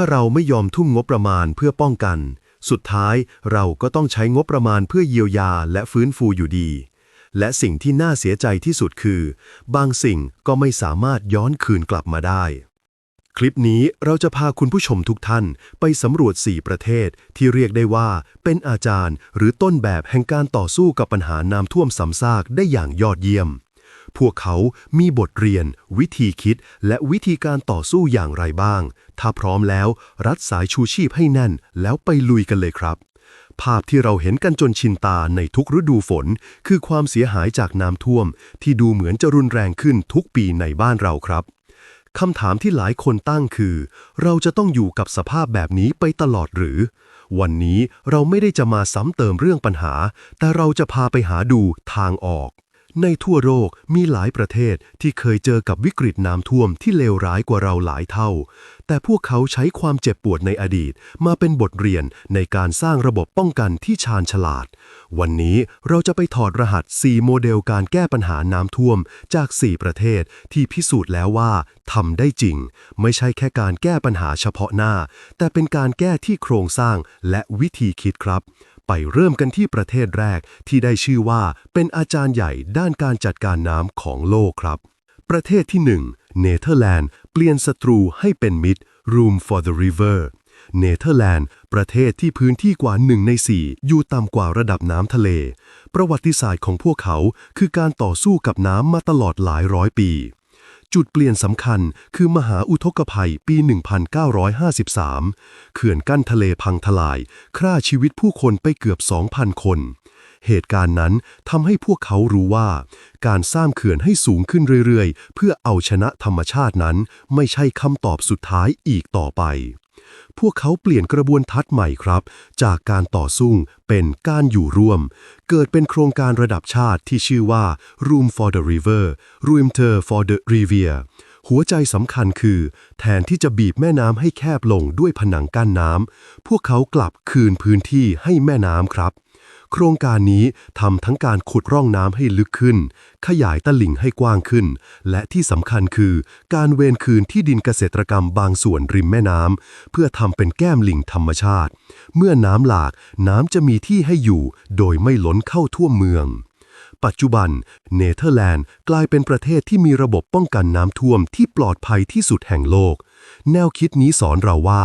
ถ้าเราไม่ยอมทุ่มงบประมาณเพื่อป้องกัน สุดท้ายเราก็ต้องใช้งบประมาณเพื่อเยียวยาและฟื้นฟูอยู่ดี และสิ่งที่น่าเสียใจที่สุดคือ บางสิ่งก็ไม่สามารถย้อนคืนกลับมาได้ คลิปนี้เราจะพาคุณผู้ชมทุกท่านไปสำรวจ 4 ประเทศ ที่เรียกได้ว่าเป็นอาจารย์ หรือต้นแบบแห่งการต่อสู้กับปัญหาน้ำท่วมซ้ำซากได้อย่างยอดเยี่ยม พวกเขามีบทเรียน วิธีคิด และวิธีการต่อสู้อย่างไรบ้าง ถ้าพร้อมแล้ว รัดสายชูชีพให้แน่น แล้วไปลุยกันเลยครับ ภาพที่เราเห็นกันจนชินตาในทุกฤดูฝน คือความเสียหายจากน้ำท่วม ที่ดูเหมือนจะรุนแรงขึ้นทุกปีในบ้านเราครับคำถามที่หลายคนตั้งคือ เราจะต้องอยู่กับสภาพแบบนี้ไปตลอดหรือ วันนี้เราไม่ได้จะมาซ้ำเติมเรื่องปัญหา แต่เราจะพาไปหาดูทางออก ในทั่วโลกมีหลายประเทศที่เคยเจอกับวิกฤตน้ำท่วมที่เลวร้ายกว่าเราหลายเท่า แต่พวกเขาใช้ความเจ็บปวดในอดีต มาเป็นบทเรียนในการสร้างระบบป้องกันที่ชาญฉลาด วันนี้เราจะไปถอดรหัส 4 โมเดลการแก้ปัญหาน้ำท่วมจาก 4 ประเทศที่พิสูจน์แล้วว่าทำได้จริง ไม่ใช่แค่การแก้ปัญหาเฉพาะหน้า แต่เป็นการแก้ที่โครงสร้างและวิธีคิดครับ ไปเริ่มกันที่ประเทศแรกที่ได้ชื่อว่าเป็นอาจารย์ใหญ่ด้านการจัดการน้ำของโลกครับ ประเทศที่ 1 เนเธอร์แลนด์เปลี่ยนศัตรูให้เป็นมิตร Room for the River เนเธอร์แลนด์ ประเทศที่พื้นที่กว่า1ใน4อยู่ต่ำกว่าระดับน้ำทะเล ประวัติศาสตร์ของพวกเขาคือการต่อสู้กับน้ำมาตลอดหลายร้อยปี จุดเปลี่ยนสำคัญคือมหาอุทกภัยปี 1953 เขื่อนกั้นทะเลพังทลาย ฆ่าชีวิตผู้คนไปเกือบ 2,000 คน เหตุการณ์นั้นทำให้พวกเขารู้ว่า การสร้างเขื่อนให้สูงขึ้นเรื่อยๆ เพื่อเอาชนะธรรมชาตินั้น ไม่ใช่คำตอบสุดท้ายอีกต่อไป พวกเขาเปลี่ยนกระบวนทัศน์ใหม่ครับ จากการต่อสู้เป็นการอยู่ร่วม เกิดเป็นโครงการระดับชาติที่ชื่อว่า Room for the River Room t e r for the Riviera หัวใจสำคัญคือ แทนที่จะบีบแม่น้ำให้แคบลงด้วยผนังกั้นน้ำ พวกเขากลับคืนพื้นที่ให้แม่น้ำครับ โครงการนี้ทำทั้งการขุดร่องน้ำให้ลึกขึ้น ขยายตลิ่งให้กว้างขึ้น และที่สำคัญคือ การเวนคืนที่ดินเกษตรกรรมบางส่วนริมแม่น้ำเพื่อทำเป็นแก้มลิงธรรมชาติ เมื่อน้ำหลากน้ำจะมีที่ให้อยู่ โดยไม่ล้นเข้าท่วมเมือง ปัจจุบัน เนเธอร์แลนด์กลายเป็นประเทศที่มีระบบป้องกันน้ำท่วมที่ปลอดภัยที่สุดแห่งโลก แนวคิดนี้สอนเราว่า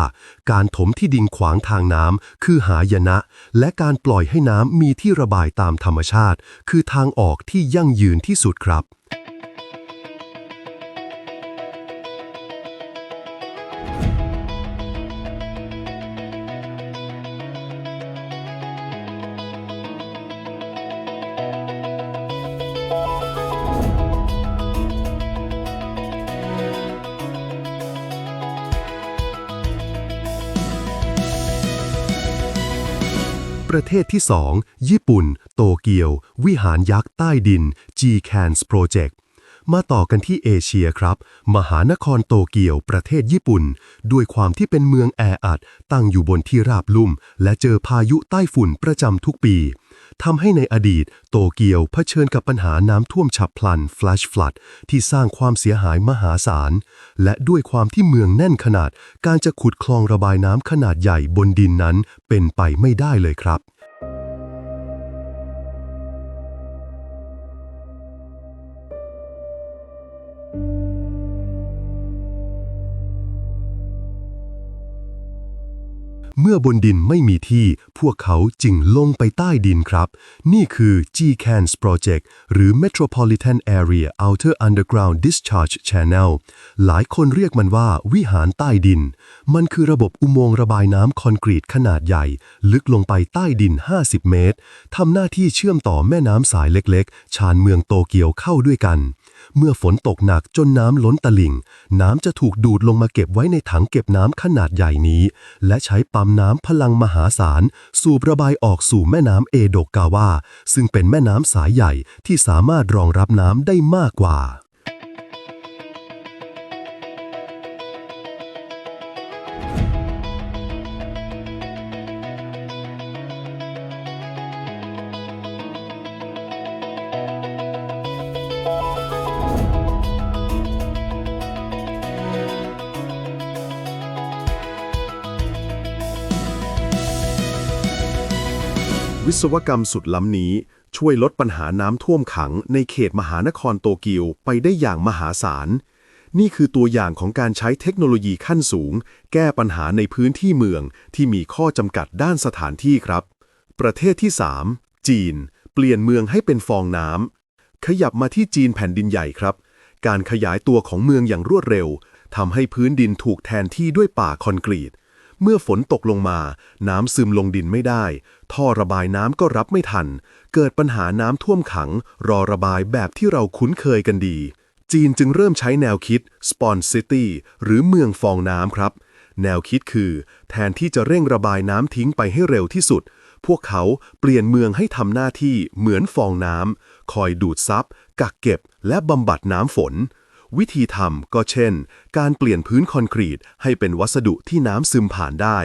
การถมที่ดินขวางทางน้ำคือหายนะ และการปล่อยให้น้ำมีที่ระบายตามธรรมชาติ คือทางออกที่ยั่งยืนที่สุดครับ ประเทศที่ 2 ญี่ปุ่น โตเกียว วิหารยักษ์ใต้ดิน G-CANS Project มาต่อกันที่เอเชียครับ มหานครโตเกียวประเทศญี่ปุ่น ด้วยความที่เป็นเมืองแออัด ตั้งอยู่บนที่ราบลุ่ม และเจอพายุใต้ฝุ่นประจำทุกปี ทำให้ในอดีต โตเกียวเผชิญกับปัญหาน้ำท่วมฉับพลัน Flash Flood ที่สร้างความเสียหายมหาศาล และด้วยความที่เมืองแน่นขนาด การจะขุดคลองระบายน้ำขนาดใหญ่บนดินนั้นเป็นไปไม่ได้เลยครับ เมื่อบนดินไม่มีที่ พวกเขาจึงลงไปใต้ดินครับ นี่คือ GCANS Project หรือ Metropolitan Area Outer Underground Discharge Channel หลายคนเรียกมันว่าวิหารใต้ดิน มันคือระบบอุโมงค์ระบายน้ำคอนกรีตขนาดใหญ่ ลึกลงไปใต้ดิน 50 เมตร ทำหน้าที่เชื่อมต่อแม่น้ำสายเล็กๆ ชานเมืองโตเกียวเข้าด้วยกัน เมื่อฝนตกหนักจนน้ำล้นตลิ่ง น้ำจะถูกดูดลงมาเก็บไว้ในถังเก็บน้ำขนาดใหญ่นี้ และใช้ปั๊มน้ำพลังมหาศาล สูบระบายออกสู่แม่น้ำเอโดกาวาซึ่งเป็นแม่น้ำสายใหญ่ที่สามารถรองรับน้ำได้มากกว่า วิศวกรรมสุดล้ำนี้ ช่วยลดปัญหาน้ำท่วมขังในเขตมหานครโตเกียวไปได้อย่างมหาศาล นี่คือตัวอย่างของการใช้เทคโนโลยีขั้นสูง แก้ปัญหาในพื้นที่เมืองที่มีข้อจำกัดด้านสถานที่ครับ ประเทศที่ 3 จีน เปลี่ยนเมืองให้เป็นฟองน้ำขยับมาที่จีนแผ่นดินใหญ่ครับ การขยายตัวของเมืองอย่างรวดเร็วทำให้พื้นดินถูกแทนที่ด้วยป่าคอนกรีต เมื่อฝนตกลงมา น้ำซึมลงดินไม่ได้ ท่อระบายน้ำก็รับไม่ทัน เกิดปัญหาน้ำท่วมขัง รอระบายแบบที่เราคุ้นเคยกันดี จีนจึงเริ่มใช้แนวคิด Spawn City หรือเมืองฟองน้ำครับ แนวคิดคือ แทนที่จะเร่งระบายน้ำทิ้งไปให้เร็วที่สุด พวกเขาเปลี่ยนเมืองให้ทำหน้าที่เหมือนฟองน้ำคอยดูดซับกักเก็บและบำบัดน้ำฝน วิธีทำก็เช่น การเปลี่ยนพื้นคอนกรีตให้เป็นวัสดุที่น้ำซึมผ่านได้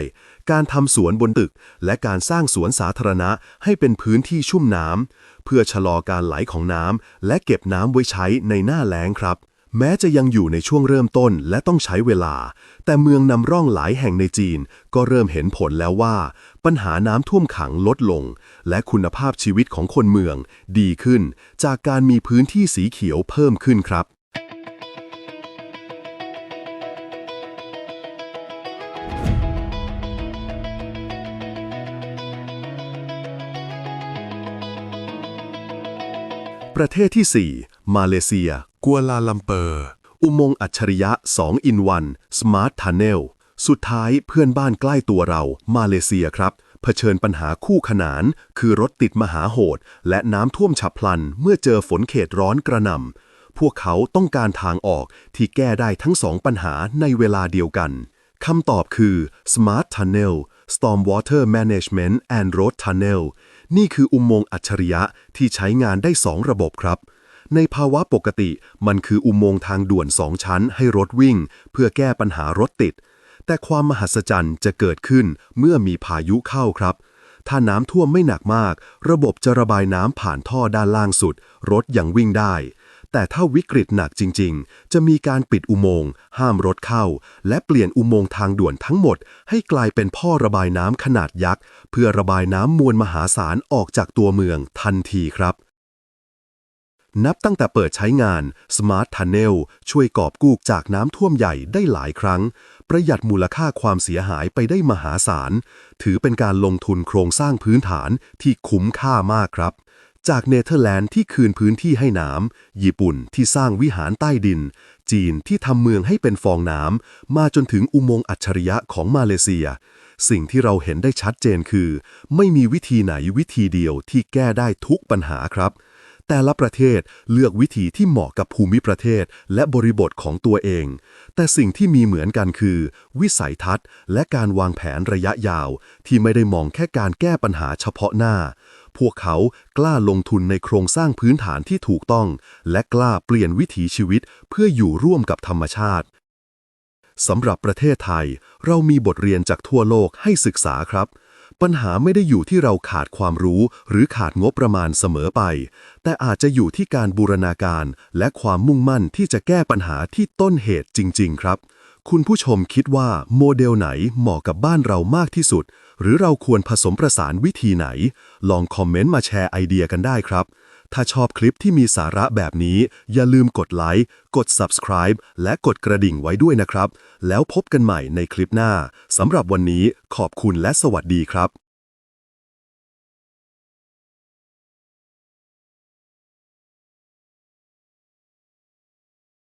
การทำสวนบนตึก และการสร้างสวนสาธารณะให้เป็นพื้นที่ชุ่มน้ำเพื่อชะลอการไหลของน้ำและเก็บน้ำไว้ใช้ในหน้าแล้งครับ แม้จะยังอยู่ในช่วงเริ่มต้นและต้องใช้เวลา แต่เมืองนำร่องหลายแห่งในจีน ก็เริ่มเห็นผลแล้วว่า ปัญหาน้ำท่วมขังลดลง และคุณภาพชีวิตของคนเมือง ดีขึ้น จากการมีพื้นที่สีเขียวเพิ่มขึ้นครับ ประเทศที่ 4 มาเลเซีย กัวลาลัมเปอร์ อุโมงค์อัจฉริยะ 2 in 1 Smart Tunnel สุดท้ายเพื่อนบ้านใกล้ตัวเรา มาเลเซียครับ เผชิญปัญหาคู่ขนาน คือรถติดมหาโหด และน้ำท่วมฉับพลัน เมื่อเจอฝนเขตร้อนกระหน่ำพวกเขาต้องการทางออกที่แก้ได้ทั้งสองปัญหาในเวลาเดียวกัน คำตอบคือ Smart Tunnel Stormwater Management and Road Tunnel นี่คืออุโมงค์อัจฉริยะที่ใช้งานได้ 2 ระบบครับ ในภาวะปกติมันคืออุโมงค์ทางด่วน 2 ชั้นให้รถวิ่ง เพื่อแก้ปัญหารถติด แต่ความมหัศจรรย์จะเกิดขึ้นเมื่อมีพายุเข้าครับ ถ้าน้ำท่วมไม่หนักมาก ระบบจะระบายน้ำผ่านท่อด้านล่างสุด รถยังวิ่งได้ แต่ถ้าวิกฤตหนักจริง ๆ จะมีการปิดอุโมงค์ห้ามรถเข้า และเปลี่ยนอุโมงค์ทางด่วนทั้งหมด ให้กลายเป็นพ่อระบายน้ำขนาดยักษ์ เพื่อระบายน้ำมวลมหาศาลออกจากตัวเมืองทันทีครับนับตั้งแต่เปิดใช้งาน Smart Tunnel ช่วยกอบกู้จากน้ำท่วมใหญ่ได้หลายครั้ง ประหยัดมูลค่าความเสียหายไปได้มหาศาล ถือเป็นการลงทุนโครงสร้างพื้นฐานที่คุ้มค่ามากครับ จากเนเธอร์แลนด์ที่คืนพื้นที่ให้น้ำ ญี่ปุ่นที่สร้างวิหารใต้ดิน จีนที่ทำเมืองให้เป็นฟองน้ำ มาจนถึงอุโมงค์อัจฉริยะของมาเลเซีย สิ่งที่เราเห็นได้ชัดเจนคือ ไม่มีวิธีไหนวิธีเดียวที่แก้ได้ทุกปัญหาครับ แต่ละประเทศเลือกวิธีที่เหมาะกับภูมิประเทศและบริบทของตัวเอง แต่สิ่งที่มีเหมือนกันคือ วิสัยทัศน์ และการวางแผนระยะยาว ที่ไม่ได้มองแค่การแก้ปัญหาเฉพาะหน้า พวกเขากล้าลงทุนในโครงสร้างพื้นฐานที่ถูกต้อง และกล้าเปลี่ยนวิถีชีวิตเพื่ออยู่ร่วมกับธรรมชาติสำหรับประเทศไทย เรามีบทเรียนจากทั่วโลกให้ศึกษาครับ ปัญหาไม่ได้อยู่ที่เราขาดความรู้ หรือขาดงบประมาณเสมอไป แต่อาจจะอยู่ที่การบูรณาการ และความมุ่งมั่นที่จะแก้ปัญหาที่ต้นเหตุจริง ๆ ครับ คุณผู้ชมคิดว่าโมเดลไหนเหมาะกับบ้านเรามากที่สุด หรือเราควรผสมประสานวิธีไหน ลองคอมเมนต์มาแชร์ไอเดียกันได้ครับ ถ้าชอบคลิปที่มีสาระแบบนี้ อย่าลืมกดไลค์ กด subscribe และกดกระดิ่งไว้ด้วยนะครับ แล้วพบกันใหม่ในคลิปหน้าสำหรับวันนี้ขอบคุณและสวัสดีครับ